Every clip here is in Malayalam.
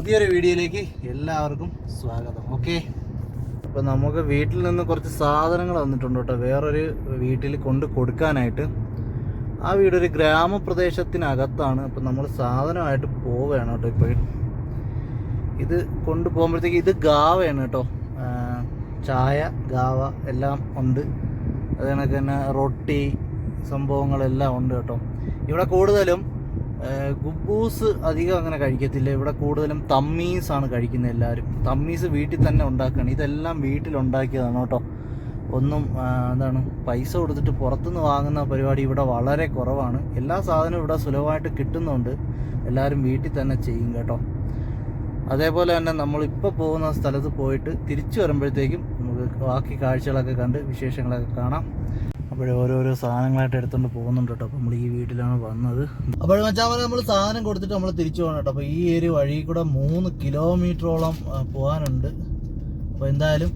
പുതിയൊരു വീഡിയോയിലേക്ക് എല്ലാവർക്കും സ്വാഗതം. ഓക്കെ അപ്പോൾ നമുക്ക് വീട്ടിൽ നിന്ന് കുറച്ച് സാധനങ്ങൾ വന്നിട്ടുണ്ട് കേട്ടോ. വേറൊരു വീട്ടിൽ കൊണ്ട് കൊടുക്കാനായിട്ട്. ആ വീടൊരു ഗ്രാമപ്രദേശത്തിനകത്താണ്. അപ്പോൾ നമ്മൾ സാധനമായിട്ട് പോവുകയാണ് കേട്ടോ ഇപ്പോഴും. ഇത് കൊണ്ടുപോകുമ്പോഴത്തേക്ക് ഇത് ഗാവയാണ് കേട്ടോ. ചായ ഗാവ എല്ലാം ഉണ്ട്. അത് കണക്ക് തന്നെ റൊട്ടി സംഭവങ്ങളെല്ലാം ഉണ്ട് കേട്ടോ. ഇവിടെ കൂടുതലും ഗുബൂസ് അധികം അങ്ങനെ കഴിക്കത്തില്ല. ഇവിടെ കൂടുതലും തമ്മീസ് ആണ് കഴിക്കുന്നത് എല്ലാവരും. തമ്മീസ് വീട്ടിൽ തന്നെ ഉണ്ടാക്കുകയാണ്. ഇതെല്ലാം വീട്ടിൽ ഉണ്ടാക്കിയതാണ് കേട്ടോ. ഒന്നും എന്താണ് പൈസ കൊടുത്തിട്ട് പുറത്തുനിന്ന് വാങ്ങുന്ന പരിപാടി ഇവിടെ വളരെ കുറവാണ്. എല്ലാ സാധനവും ഇവിടെ സുലഭമായിട്ട് കിട്ടുന്നുണ്ട്. എല്ലാവരും വീട്ടിൽ തന്നെ ചെയ്യും കേട്ടോ. അതേപോലെ തന്നെ നമ്മളിപ്പോൾ പോകുന്ന സ്ഥലത്ത് പോയിട്ട് തിരിച്ചു വരുമ്പോഴത്തേക്കും നമുക്ക് ബാക്കി കാഴ്ചകളൊക്കെ കണ്ട് വിശേഷങ്ങളൊക്കെ കാണാം. അപ്പോഴേ ഓരോരോ സാധനങ്ങളായിട്ട് എടുത്തുകൊണ്ട് പോകുന്നുണ്ട് കേട്ടോ. അപ്പോൾ നമ്മൾ ഈ വീട്ടിലാണ് വന്നത്. അപ്പോൾ വെച്ചാൽ നമ്മൾ സാധനം കൊടുത്തിട്ട് നമ്മൾ തിരിച്ചു പോകണം കേട്ടോ. അപ്പോൾ ഈ ഒരു വഴി കൂടെ മൂന്ന് കിലോമീറ്ററോളം പോകാനുണ്ട്. അപ്പോൾ എന്തായാലും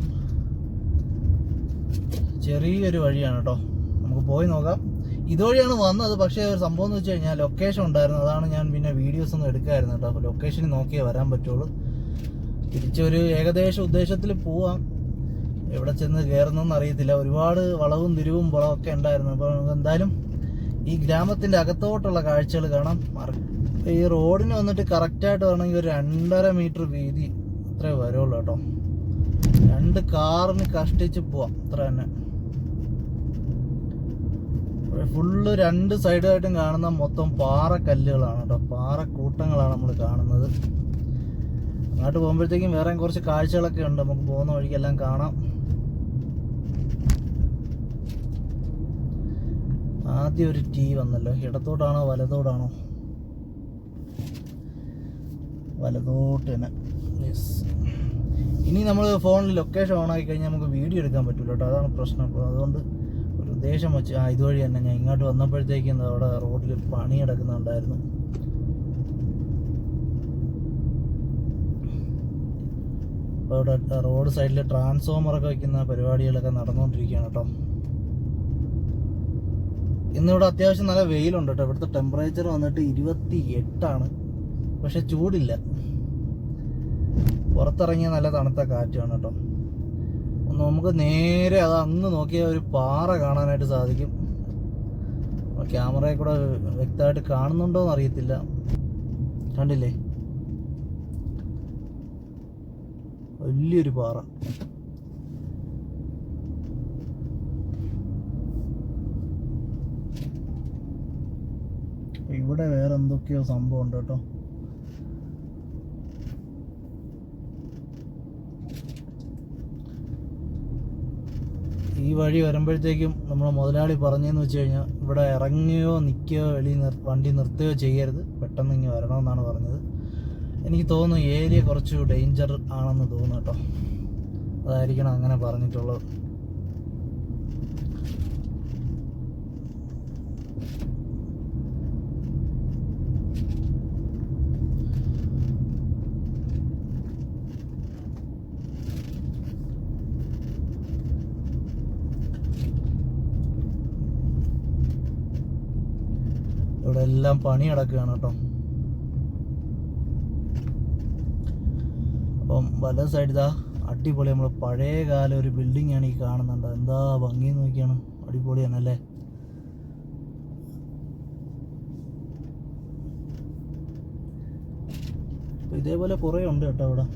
ചെറിയൊരു വഴിയാണ് കേട്ടോ. നമുക്ക് പോയി നോക്കാം. ഇതുവഴിയാണ് വന്നത്. പക്ഷേ ഒരു സംഭവം എന്ന് വെച്ച് കഴിഞ്ഞാൽ ലൊക്കേഷൻ ഉണ്ടായിരുന്നു. അതാണ് ഞാൻ പിന്നെ വീഡിയോസ് ഒന്നും എടുക്കായിരുന്നു കേട്ടോ. അപ്പോൾ ലൊക്കേഷനിൽ നോക്കിയേ വരാൻ പറ്റുള്ളൂ. തിരിച്ചൊരു ഏകദേശ ഉദ്ദേശത്തിൽ പോവാം. എവിടെ ചെന്ന് കയറുന്നെന്ന് അറിയത്തില്ല. ഒരുപാട് വളവും തിരിവും വളമൊക്കെ ഉണ്ടായിരുന്നു. അപ്പോൾ നമുക്ക് എന്തായാലും ഈ ഗ്രാമത്തിന്റെ അകത്തോട്ടുള്ള കാഴ്ചകൾ കാണാം. ഈ റോഡിന് വന്നിട്ട് കറക്റ്റായിട്ട് വേണമെങ്കിൽ ഒരു രണ്ടര മീറ്റർ വീതി അത്രേ വരുള്ളൂ കേട്ടോ. രണ്ട് കാറിന് കഷ്ടിച്ച് പോവാം. അത്ര തന്നെ. ഫുള്ള് രണ്ട് സൈഡായിട്ടും കാണുന്ന മൊത്തം പാറക്കല്ലുകളാണ് കേട്ടോ. പാറക്കൂട്ടങ്ങളാണ് നമ്മൾ കാണുന്നത്. അങ്ങോട്ട് പോകുമ്പോഴത്തേക്കും വേറെ കുറച്ച് കാഴ്ചകളൊക്കെ ഉണ്ട്. നമുക്ക് പോകുന്ന വഴിക്കെല്ലാം കാണാം. ആദ്യം ഒരു ടീ വന്നല്ലോ. ഇടത്തോട്ടാണോ വലത്തോട്ടാണോ? വലത്തോട്ട് തന്നെ. യെസ് ഇനി നമ്മൾ ഫോണിൽ ലൊക്കേഷൻ ഓൺ ആക്കി കഴിഞ്ഞാൽ നമുക്ക് വീഡിയോ എടുക്കാൻ പറ്റില്ല കേട്ടോ അതാണ് പ്രശ്നം. അപ്പോൾ അതുകൊണ്ട് ഒരു ഉദ്ദേശം വെച്ച് ആ ഇതുവഴി തന്നെ ഞാൻ ഇങ്ങോട്ട് വന്നപ്പോഴത്തേക്കും അവിടെ റോഡിൽ പണി കിടക്കുന്നുണ്ടായിരുന്നു. അപ്പോൾ ഇവിടെ റോഡ് സൈഡിൽ ട്രാൻസ്ഫോമറൊക്കെ വയ്ക്കുന്ന പരിപാടികളൊക്കെ നടന്നുകൊണ്ടിരിക്കുകയാണ് കേട്ടോ. ഇന്നിവിടെ അത്യാവശ്യം നല്ല വെയിലുണ്ട് കേട്ടോ. ഇവിടുത്തെ ടെമ്പറേച്ചർ വന്നിട്ട് ഇരുപത്തി എട്ടാണ് പക്ഷെ ചൂടില്ല. പുറത്തിറങ്ങിയ നല്ല തണുത്ത കാറ്റാണ് കേട്ടോ. നമുക്ക് നേരെ അത് അങ്ങ് നോക്കിയാൽ ഒരു പാറ കാണാനായിട്ട് സാധിക്കും. ക്യാമറയിൽ കൂടെ വ്യക്തമായിട്ട് കാണുന്നുണ്ടോ എന്ന് അറിയത്തില്ല. കണ്ടില്ലേ? വലിയൊരു പാറ. ഇവിടെ വേറെ എന്തൊക്കെയോ സംഭവം ഉണ്ട് കേട്ടോ. ഈ വഴി വരുമ്പോഴത്തേക്കും നമ്മുടെ മുതലാളി പറഞ്ഞതെന്ന് വെച്ച് കഴിഞ്ഞാൽ ഇവിടെ ഇറങ്ങുകയോ നിൽക്കുകയോ വെളി നിർ വണ്ടി നിർത്തുകയോ ചെയ്യരുത്. പെട്ടെന്ന് ഇങ്ങ് വരണമെന്നാണ് പറഞ്ഞത്. എനിക്ക് തോന്നുന്നു ഏരിയ കുറച്ച് ഡേഞ്ചർ ആണെന്ന് തോന്നുന്നു കേട്ടോ. അതായിരിക്കണം അങ്ങനെ പറഞ്ഞിട്ടുള്ളത്. ഇവിടെ എല്ലാം പണി നടക്കുകയാണ് കേട്ടോ. അപ്പം വല സൈഡ് ഇതാ അടിപൊളി. നമ്മൾ പഴയ കാല ഒരു ബിൽഡിംഗ് ആണ് ഈ കാണുന്നുണ്ട് എന്താ ഭംഗി നോക്കിയാണ്. അടിപൊളിയാണ് അല്ലേ? ഇതേപോലെ കുറേ ഉണ്ട് കേട്ടോ ഇവിടെ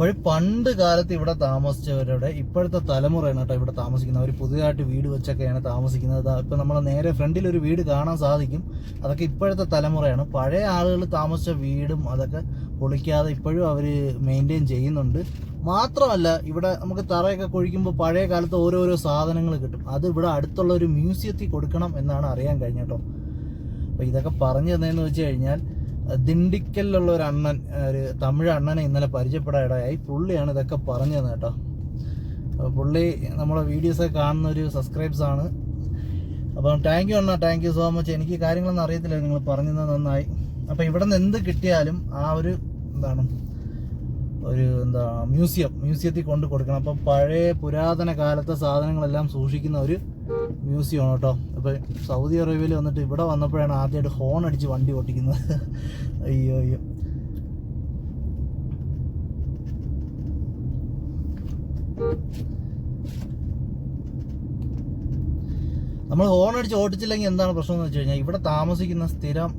അപ്പോൾ പണ്ട് കാലത്ത് ഇവിടെ താമസിച്ചവരുടെ ഇപ്പോഴത്തെ തലമുറയാണ് കേട്ടോ ഇവിടെ താമസിക്കുന്നത്. അവർ പുതിയതായിട്ട് വീട് വെച്ചൊക്കെയാണ് താമസിക്കുന്നത്. ഇപ്പം നമ്മളെ നേരെ ഫ്രണ്ടിൽ ഒരു വീട് കാണാൻ സാധിക്കും. അതൊക്കെ ഇപ്പോഴത്തെ തലമുറയാണ്. പഴയ ആളുകൾ താമസിച്ച വീടും അതൊക്കെ പൊളിക്കാതെ ഇപ്പോഴും അവർ മെയിന്റെയിൻ ചെയ്യുന്നുണ്ട്. മാത്രമല്ല ഇവിടെ നമുക്ക് തറയൊക്കെ കൊഴിക്കുമ്പോൾ പഴയ കാലത്ത് ഓരോരോ സാധനങ്ങൾ കിട്ടും. അത് ഇവിടെ അടുത്തുള്ള ഒരു മ്യൂസിയത്തിൽ കൊടുക്കണം എന്നാണ് അറിയാൻ കഴിഞ്ഞ കേട്ടോ. അപ്പോൾ ഇതൊക്കെ പറഞ്ഞു തന്നതെന്ന് വെച്ച് കഴിഞ്ഞാൽ ദിണ്ടിക്കലിലുള്ള ഒരു അണ്ണൻ ഒരു തമിഴ് അണ്ണനെ ഇന്നലെ പരിചയപ്പെടാനിടയായി. പുള്ളിയാണ് ഇതൊക്കെ പറഞ്ഞു തന്നെ കേട്ടോ പുള്ളി നമ്മളെ വീഡിയോസൊക്കെ കാണുന്ന ഒരു സബ്സ്ക്രൈബ്സ് ആണ്. അപ്പം താങ്ക് യു അണ്ണ താങ്ക് യു സോ മച്ച് എനിക്ക് കാര്യങ്ങളൊന്നും അറിയത്തില്ല നിങ്ങൾ പറഞ്ഞത് നന്നായി. അപ്പം ഇവിടെ നിന്ന് എന്ത് കിട്ടിയാലും ആ ഒരു എന്താണ് ഒരു എന്താ മ്യൂസിയം മ്യൂസിയത്തിൽ കൊണ്ട് കൊടുക്കണം. അപ്പം പഴയ പുരാതന കാലത്തെ സാധനങ്ങളെല്ലാം സൂക്ഷിക്കുന്ന ഒരു മ്യൂസിയമാണ് കേട്ടോ. അപ്പോൾ സൗദി അറേബ്യയിൽ വന്നിട്ട് ഇവിടെ വന്നപ്പോഴാണ് ആദ്യമായിട്ട് ഹോൺ അടിച്ച് വണ്ടി ഓട്ടിക്കുന്നത്. അയ്യോ അയ്യോ. നമ്മൾ ഹോൺ അടിച്ച് ഓടിച്ചില്ലെങ്കിൽ എന്താണ് പ്രശ്നം എന്ന് വെച്ച് കഴിഞ്ഞാൽ ഇവിടെ താമസിക്കുന്ന സ്ഥിരം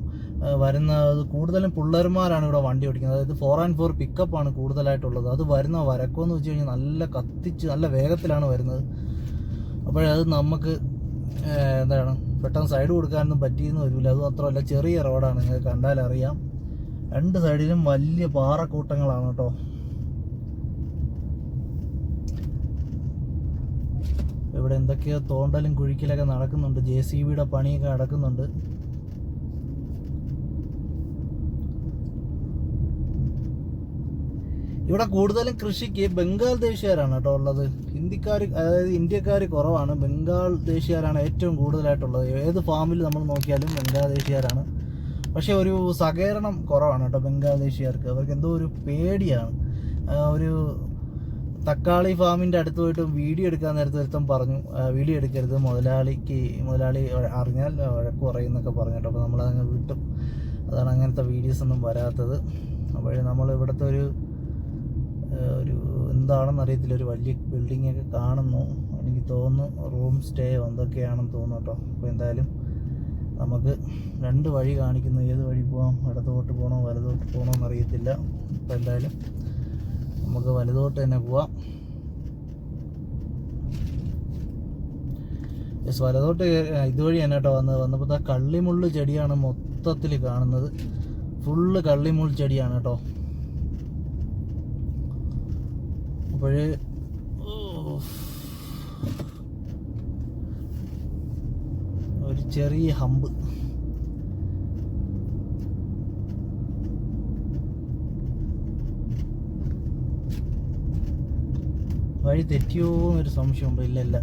വരുന്നത് കൂടുതലും പിള്ളേർമാരാണ് ഇവിടെ വണ്ടി ഓടിക്കുന്നത്. അതായത് ഫോർ ആൻഡ് ഫോർ പിക്കപ്പാണ് കൂടുതലായിട്ടുള്ളത്. അത് വരുന്ന വരക്കോ എന്ന് വെച്ച് കഴിഞ്ഞാൽ നല്ല കത്തിച്ച് നല്ല വേഗത്തിലാണ് വരുന്നത്. അപ്പോഴത് നമുക്ക് എന്താണ് പെട്ടെന്ന് സൈഡ് കൊടുക്കാനൊന്നും പറ്റിയെന്ന് വരില്ല അത് മാത്രമല്ല ചെറിയ റോഡാണ് നിങ്ങൾക്ക് കണ്ടാൽ അറിയാം. രണ്ട് സൈഡിലും വലിയ പാറക്കൂട്ടങ്ങളാണ് കേട്ടോ. ഇവിടെ എന്തൊക്കെയോ തോണ്ടലും കുഴിക്കലൊക്കെ നടക്കുന്നുണ്ട്. ജെ സി ബിയുടെ പണിയൊക്കെ നടക്കുന്നുണ്ട്. ഇവിടെ കൂടുതലും കൃഷിക്ക് ബംഗാൾ ദേശീയരാണ് കേട്ടോ ഉള്ളത്. ഹിന്ദിക്കാർ അതായത് ഇന്ത്യക്കാർ കുറവാണ്. ബംഗാൾ ദേശീയരാണ് ഏറ്റവും കൂടുതലായിട്ടുള്ളത്. ഏത് ഫാമിൽ നമ്മൾ നോക്കിയാലും ബംഗാൾ ദേശീയരാണ് പക്ഷെ ഒരു സഹകരണം കുറവാണ് കേട്ടോ ബംഗാൾ ദേശീയർക്ക് അവർക്ക് എന്തോ ഒരു പേടിയാണ്. ഒരു തക്കാളി ഫാമിന്റെ അടുത്ത് പോയിട്ട് വീഡിയോ എടുക്കാൻ നേരത്തെ ഒരുത്തം പറഞ്ഞു. വീഡിയോ എടുക്കരുത് മുതലാളിക്ക് മുതലാളി അറിഞ്ഞാൽ വഴക്ക് കുറയുന്നൊക്കെ പറഞ്ഞു കേട്ടോ. അപ്പോൾ നമ്മളതങ്ങ് വിട്ടു. അതാണ് അങ്ങനത്തെ വീഡിയോസ് ഒന്നും വരാത്തത്. അപ്പോൾ നമ്മൾ ഇവിടുത്തെ ഒരു ഒരു എന്താണെന്ന് അറിയത്തില്ല ഒരു വലിയ ബിൽഡിംഗ് ഒക്കെ കാണുന്നു. എനിക്ക് തോന്നുന്നു റൂം സ്റ്റേ എന്തൊക്കെയാണെന്ന് തോന്നുന്നു കേട്ടോ. അപ്പോൾ എന്തായാലും നമുക്ക് രണ്ട് വഴി കാണിക്കുന്നു. ഏത് വഴി പോകാം ഇടത്തോട്ട് പോകണോ വലതോട്ട് പോകണോ എന്നറിയത്തില്ല അപ്പോൾ എന്തായാലും നമുക്ക് വലതോട്ട് തന്നെ പോവാം. യെസ് വലതോട്ട് ഇതുവഴി തന്നെ കേട്ടോ വന്നത്. വന്നപ്പോൾ ആ കള്ളിമുള്ള് ചെടിയാണ് മൊത്തത്തിൽ കാണുന്നത്. ഫുള്ള് കള്ളിമുൾ ചെടിയാണ് കേട്ടോ. അപ്പോഴ് ഒരു ചെറിയ ഹമ്പ്. വഴി തെറ്റിയോ എന്നൊരു സംശയമുണ്ട് ഇല്ല ഇല്ല.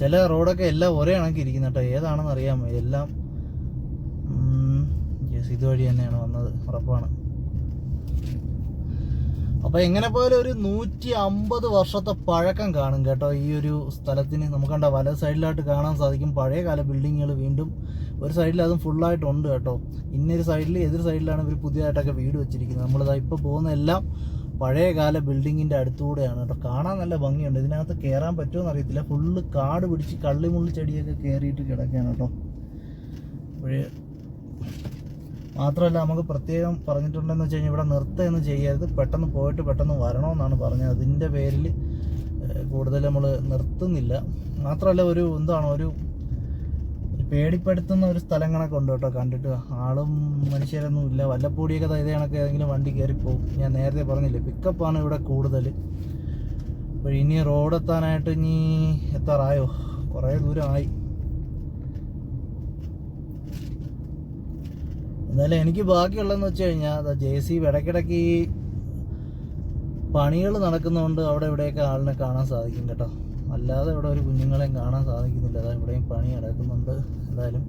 ചില റോഡൊക്കെ എല്ലാം ഒരേ കണക്ക് ഇരിക്കുന്ന കേട്ടോ. ഏതാണെന്ന് അറിയാമോ? എല്ലാം ഇതുവഴി തന്നെയാണ് വന്നത്. ഉറപ്പാണ്. അപ്പൊ എങ്ങനെ പോയാലും ഒരു നൂറ്റി അമ്പത് വർഷത്തെ പഴക്കം കാണും കേട്ടോ ഈ ഒരു സ്ഥലത്തിന്. നമുക്ക് കണ്ട വല സൈഡിലായിട്ട് കാണാൻ സാധിക്കും. പഴയ കാല ബിൽഡിങ്ങുകൾ വീണ്ടും ഒരു സൈഡിൽ അതും ഫുള്ളായിട്ടുണ്ട് കേട്ടോ. ഇന്നൊരു സൈഡിൽ എതിർ സൈഡിലാണ് ഇവർ പുതിയതായിട്ടൊക്കെ വീട് വെച്ചിരിക്കുന്നത്. നമ്മളിതാ ഇപ്പോൾ പോകുന്ന എല്ലാം പഴയ കാല ബിൽഡിങ്ങിന്റെ അടുത്തുകൂടെയാണ് കേട്ടോ. കാണാൻ നല്ല ഭംഗിയുണ്ട്. ഇതിനകത്ത് കയറാൻ പറ്റുമോ എന്നറിയത്തില്ല ഫുള്ള് കാട് പിടിച്ച് കള്ളിമുള്ളി ചെടിയൊക്കെ കയറിയിട്ട് കിടക്കുകയാണ് കേട്ടോ. അപ്പോഴേ മാത്രമല്ല നമുക്ക് പ്രത്യേകം പറഞ്ഞിട്ടുണ്ടെന്ന് വെച്ച് കഴിഞ്ഞാൽ ഇവിടെ നിർത്തുകയൊന്നും ചെയ്യരുത്. പെട്ടെന്ന് പോയിട്ട് പെട്ടെന്ന് വരണമെന്നാണ് പറഞ്ഞത്. അതിന്റെ പേരിൽ കൂടുതൽ നമ്മൾ നിർത്തുന്നില്ല. മാത്രമല്ല ഒരു എന്താണ് ഒരു പേടിപ്പെടുത്തുന്ന ഒരു സ്ഥലങ്ങളൊക്കെ ഉണ്ട് കേട്ടോ കണ്ടിട്ട്. ആളും മനുഷ്യരൊന്നും ഇല്ല. വല്ലപ്പൂടിയൊക്കെ കണക്ക് ഏതെങ്കിലും വണ്ടി കയറിപ്പോവും ഞാൻ നേരത്തെ പറഞ്ഞില്ലേ പിക്കപ്പാണ് ഇവിടെ കൂടുതൽ. അപ്പോൾ ഇനി റോഡ് എത്താനായിട്ട് ഇനി എത്താറായോ? കുറേ ദൂരമായി എന്നാലും എനിക്ക് ബാക്കിയുള്ളതെന്ന് വെച്ച് കഴിഞ്ഞാൽ ജെ സി ഇടയ്ക്കിടയ്ക്ക് ഈ പണികൾ നടക്കുന്നതുകൊണ്ട് അവിടെ ഇവിടെയൊക്കെ ആളിനെ കാണാൻ സാധിക്കും കേട്ടോ. അല്ലാതെ ഇവിടെ ഒരു കുഞ്ഞുങ്ങളെയും കാണാൻ സാധിക്കുന്നില്ല. അതായത് ഇവിടെയും പണി നടക്കുന്നുണ്ട് എന്തായാലും.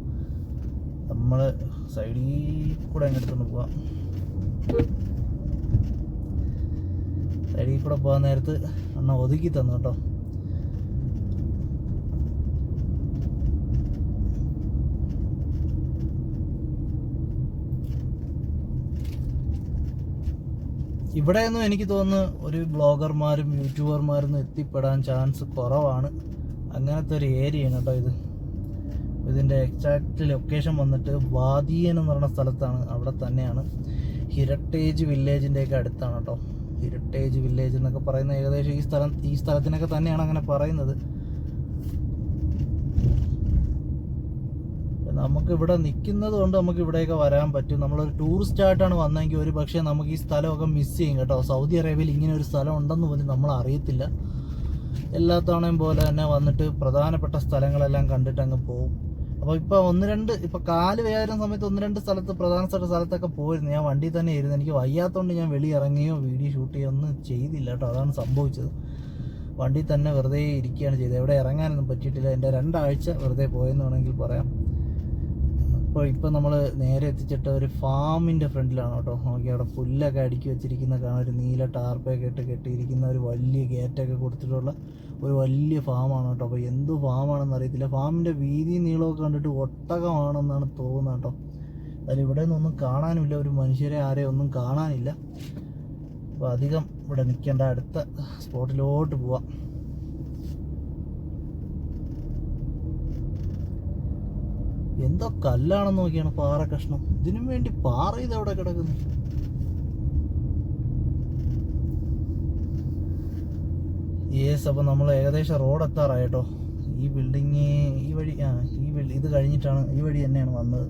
നമ്മൾ സൈഡിൽ കൂടെ അങ്ങ് എടുത്തുകൊണ്ട് പോവാം. സൈഡിൽ കൂടെ പോകാൻ നേരത്ത് അണ്ണ ഒതുക്കി തന്നു കേട്ടോ. ഇവിടെയൊന്നും എനിക്ക് തോന്നുന്നു ഒരു ബ്ലോഗർമാരും യൂട്യൂബർമാരും എത്തിപ്പെടാൻ ചാൻസ് കുറവാണ്. അങ്ങനത്തെ ഒരു ഏരിയയാണ് കേട്ടോ ഇത്. ഇതിന്റെ എക്സാക്റ്റ് ലൊക്കേഷൻ വന്നിട്ട് വാദിയൻ എന്ന് പറയുന്ന സ്ഥലത്താണ് അവിടെ തന്നെയാണ്. ഹിരട്ടേജ് വില്ലേജിന്റെയൊക്കെ അടുത്താണ് കേട്ടോ. ഹിരട്ടേജ് വില്ലേജ് എന്നൊക്കെ പറയുന്ന ഏകദേശം ഈ സ്ഥലം ഈ സ്ഥലത്തിനൊക്കെ തന്നെയാണ് അങ്ങനെ പറയുന്നത്. നമുക്ക് ഇവിടെ നിൽക്കുന്നത് കൊണ്ട് നമുക്ക് ഇവിടെയൊക്കെ വരാൻ പറ്റും. നമ്മളൊരു ടൂറിസ്റ്റ് ആയിട്ടാണ് വന്നെങ്കിൽ ഒരു പക്ഷേ നമുക്ക് ഈ സ്ഥലമൊക്കെ മിസ് ചെയ്യും കേട്ടോ. സൗദി അറേബ്യയിൽ ഇങ്ങനെ ഒരു സ്ഥലം ഉണ്ടെന്ന് പോലും നമ്മൾ അറിയത്തില്ല. എല്ലാ തവണയും പോലെ തന്നെ വന്നിട്ട് പ്രധാനപ്പെട്ട സ്ഥലങ്ങളെല്ലാം കണ്ടിട്ട് അങ്ങ് പോകും അപ്പോൾ ഇപ്പോൾ ഒന്ന് രണ്ട് ഇപ്പോൾ കാൽ വേദന സമയത്ത് ഒന്ന് രണ്ട് സ്ഥലത്ത് പ്രധാനപ്പെട്ട സ്ഥലത്തൊക്കെ പോയിരുന്നു. ഞാൻ വണ്ടിയിൽ തന്നെ ഇരുന്നു എനിക്ക് വയ്യാത്തതുകൊണ്ട് ഞാൻ വെളിയിറങ്ങുകയോ വീഡിയോ ഷൂട്ട് ചെയ്യുകയോ ഒന്നും ചെയ്തില്ല കേട്ടോ. അതാണ് സംഭവിച്ചത്. വണ്ടി തന്നെ വെറുതെ ഇരിക്കുകയാണ് ചെയ്തത്. എവിടെ ഇറങ്ങാനൊന്നും പറ്റിയിട്ടില്ല. എന്റെ രണ്ടാഴ്ച വെറുതെ പോയെന്ന് വേണമെങ്കിൽ പറയാം. അപ്പോൾ ഇപ്പം നമ്മൾ നേരെ എത്തിച്ചിട്ട് ഒരു ഫാമിന്റെ ഫ്രണ്ടിലാണ് കേട്ടോ. നോക്കി അവിടെ പുല്ലൊക്കെ അടുക്കി വെച്ചിരിക്കുന്ന കാണാൻ ഒരു നീല ടാർപ്പൊക്കെ ഇട്ട് കെട്ടിയിരിക്കുന്ന ഒരു വലിയ ഗേറ്റൊക്കെ കൊടുത്തിട്ടുള്ള ഒരു വലിയ ഫാമാണ് കേട്ടോ. അപ്പോൾ എന്ത് ഫാമാണെന്ന് അറിയത്തില്ല. ഫാമിന്റെ വീതി നീളമൊക്കെ കണ്ടിട്ട് ഒട്ടകമാണെന്നാണ് തോന്നുന്നത് കേട്ടോ. അതിൽ ഇവിടെ നിന്നൊന്നും കാണാനില്ല. ഒരു മനുഷ്യരെ ആരെയും ഒന്നും കാണാനില്ല. അപ്പോൾ അധികം ഇവിടെ നിൽക്കേണ്ട അടുത്ത സ്പോട്ടിലോട്ട് പോവാം. എന്തോ കല്ലാണെന്ന് നോക്കിയാണ് പാറ കഷ്ണം. ഇതിനും വേണ്ടി പാറ ഇത് അവിടെ കിടക്കുന്നു? യേസ് അപ്പോൾ നമ്മൾ ഏകദേശം റോഡ് എത്താറായി കേട്ടോ. ഈ ബിൽഡിങ് ഈ വഴി ആ ഈ ബിൽഡിംഗ് ഇത് കഴിഞ്ഞിട്ടാണ് ഈ വഴി തന്നെയാണ് വന്നത്.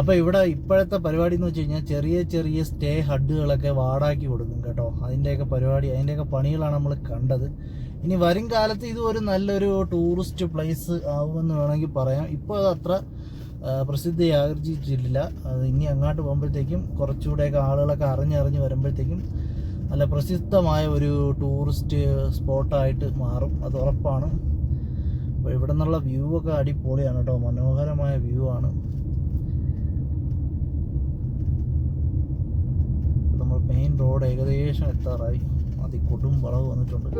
അപ്പോൾ ഇവിടെ ഇപ്പോഴത്തെ പരിപാടി എന്ന് വെച്ച് കഴിഞ്ഞാൽ ചെറിയ ചെറിയ സ്റ്റേ ഹഡുകളൊക്കെ വാടാക്കി കൊടുക്കും കേട്ടോ. അതിന്റെയൊക്കെ പരിപാടി അതിന്റെയൊക്കെ പണികളാണ് നമ്മൾ കണ്ടത്. ഇനി വരും കാലത്ത് ഇത് ഒരു നല്ലൊരു ടൂറിസ്റ്റ് പ്ലേസ് ആവുമെന്ന് വേണമെങ്കിൽ പറയാം. ഇപ്പോൾ അത് അത്ര പ്രസിദ്ധി ആകർജിച്ചിട്ടില്ല അത് ഇനി അങ്ങോട്ട് പോകുമ്പോഴത്തേക്കും കുറച്ചുകൂടെയൊക്കെ ആളുകളൊക്കെ അറിഞ്ഞറിഞ്ഞ് വരുമ്പോഴത്തേക്കും നല്ല പ്രസിദ്ധമായ ഒരു ടൂറിസ്റ്റ് സ്പോട്ടായിട്ട് മാറും. അത് ഉറപ്പാണ്. അപ്പോൾ ഇവിടെ നിന്നുള്ള വ്യൂ ഒക്കെ അടിപൊളിയാണ് കേട്ടോ. മനോഹരമായ വ്യൂ ആണ്. നമ്മൾ മെയിൻ റോഡ് ഏകദേശം എത്താറായി. അതി കൊടും വളവ് വന്നിട്ടുണ്ട്.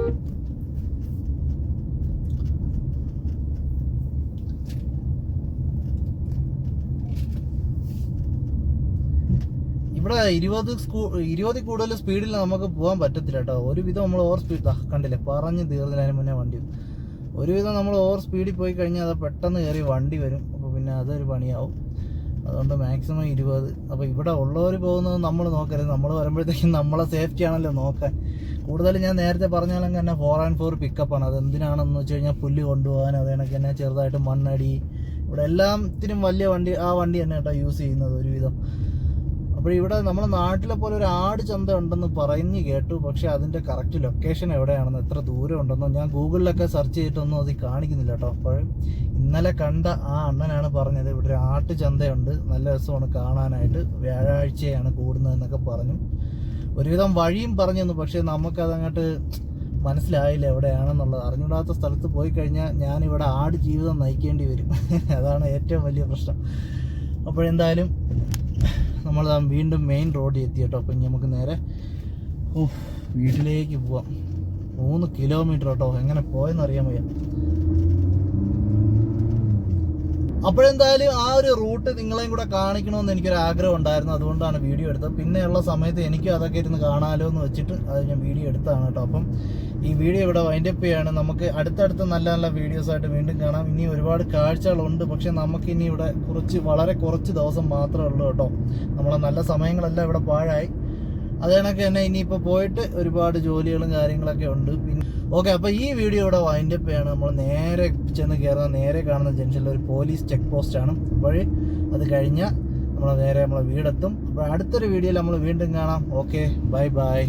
ഇവിടെ ഇരുപത് സ്കൂ ഇരുപതിൽ കൂടുതൽ സ്പീഡിൽ നമുക്ക് പോകാൻ പറ്റത്തില്ല കേട്ടോ. ഒരുവിധം നമ്മൾ ഓവർ സ്പീഡ് കണ്ടില്ലേ? പറഞ്ഞു തീർന്നതിന് മുന്നേ വണ്ടി. ഒരുവിധം നമ്മൾ ഓവർ സ്പീഡിൽ പോയി കഴിഞ്ഞാൽ അത് പെട്ടെന്ന് കയറി വണ്ടി വരും. അപ്പോൾ പിന്നെ അതൊരു പണിയാവും. അതുകൊണ്ട് മാക്സിമം ഇരുപത്. അപ്പോൾ ഇവിടെ ഉള്ളവർ പോകുന്നത് നമ്മൾ നോക്കരുത്. നമ്മൾ വരുമ്പോഴത്തേക്കും നമ്മളെ സേഫ്റ്റി ആണല്ലോ നോക്കാൻ. കൂടുതൽ ഞാൻ നേരത്തെ പറഞ്ഞാലും തന്നെ ഫോർ ആൻഡ് ഫോർ പിക്കപ്പാണ് അത് എന്തിനാണെന്ന് വെച്ച് കഴിഞ്ഞാൽ പുല്ല് കൊണ്ടുപോകാൻ അത് കണക്ക് തന്നെ ചെറുതായിട്ട് മണ്ണടി. ഇവിടെ എല്ലാത്തിനും വലിയ വണ്ടി ആ വണ്ടി തന്നെ കേട്ടോ യൂസ് ചെയ്യുന്നത് ഒരുവിധം. അപ്പോൾ ഇവിടെ നമ്മുടെ നാട്ടിലെ പോലെ ഒരു ആട് ചന്ത ഉണ്ടെന്ന് പറഞ്ഞ് കേട്ടു. പക്ഷെ അതിന്റെ കറക്റ്റ് ലൊക്കേഷൻ എവിടെയാണെന്ന് എത്ര ദൂരം ഉണ്ടെന്നോ ഞാൻ ഗൂഗിളിലൊക്കെ സെർച്ച് ചെയ്തിട്ടൊന്നും അത് കാണിക്കുന്നില്ല കേട്ടോ. അപ്പോൾ ഇന്നലെ കണ്ട ആ അണ്ണനാണ് പറഞ്ഞത് ഇവിടെ ഒരു ആട്ട് ചന്തയുണ്ട്. നല്ല രസമാണ് കാണാനായിട്ട്. വ്യാഴാഴ്ചയാണ് കൂടുന്നതെന്നൊക്കെ പറഞ്ഞു. ഒരുവിധം വഴിയും പറഞ്ഞു തന്നു. പക്ഷെ നമുക്കതങ്ങോട്ട് മനസ്സിലായില്ല എവിടെയാണെന്നുള്ളത്. അറിഞ്ഞൂടാത്ത സ്ഥലത്ത് പോയി കഴിഞ്ഞാൽ ഞാനിവിടെ ആട് ജീവിതം നയിക്കേണ്ടി വരും. അതാണ് ഏറ്റവും വലിയ പ്രശ്നം. അപ്പോഴെന്തായാലും നമ്മൾ വീണ്ടും മെയിൻ റോഡിൽ എത്തി കേട്ടോ അപ്പം ഇനി നമുക്ക് നേരെ വീട്ടിലേക്ക് പോവാം. മൂന്ന് കിലോമീറ്റർ കേട്ടോ എങ്ങനെ പോയെന്ന് അറിയാൻ വയ്യ. അപ്പോഴെന്തായാലും ആ ഒരു റൂട്ട് നിങ്ങളെയും കൂടെ കാണിക്കണമെന്ന് എനിക്കൊരു ആഗ്രഹം ഉണ്ടായിരുന്നു. അതുകൊണ്ടാണ് വീഡിയോ എടുത്തത്. പിന്നെയുള്ള സമയത്ത് എനിക്കും അതൊക്കെ ഇരുന്ന് കാണാമല്ലോ എന്ന് വെച്ചിട്ട് അത് ഞാൻ വീഡിയോ എടുത്താണ് കേട്ടോ. അപ്പം ഈ വീഡിയോ ഇവിടെ വൈൻഡ് അപ്പ് ചെയ്യാണ്. നമുക്ക് അടുത്തടുത്ത നല്ല നല്ല വീഡിയോസ് ആയിട്ട് വീണ്ടും കാണാം. ഇനി ഒരുപാട് കാഴ്ചകളുണ്ട്. പക്ഷെ നമുക്ക് ഇനി ഇവിടെ കുറച്ച് വളരെ കുറച്ച് ദിവസം മാത്രമേ ഉള്ളൂ കേട്ടോ. നമ്മളെ നല്ല സമയങ്ങളെല്ലാം ഇവിടെ പാഴായി. അത് കണക്ക് തന്നെ ഇനിയിപ്പോൾ പോയിട്ട് ഒരുപാട് ജോലികളും കാര്യങ്ങളൊക്കെ ഉണ്ട്. പിന്നെ ഓക്കെ അപ്പോൾ ഈ വീഡിയോ ഇവിടെ വൈൻഡപ്പ് ചെയ്യാണ്. നമ്മൾ നേരെ ചെന്ന് കയറുന്ന നേരെ കാണുന്ന ജംഗ്ഷനിൽ ഒരു പോലീസ് ചെക്ക് പോസ്റ്റ് ആണ്. അപ്പോൾ അത് കഴിഞ്ഞാൽ നമ്മൾ നേരെ നമ്മളെ വീടെത്തും. അപ്പോൾ അടുത്തൊരു വീഡിയോയിൽ നമ്മൾ വീണ്ടും കാണാം. Okay bye bye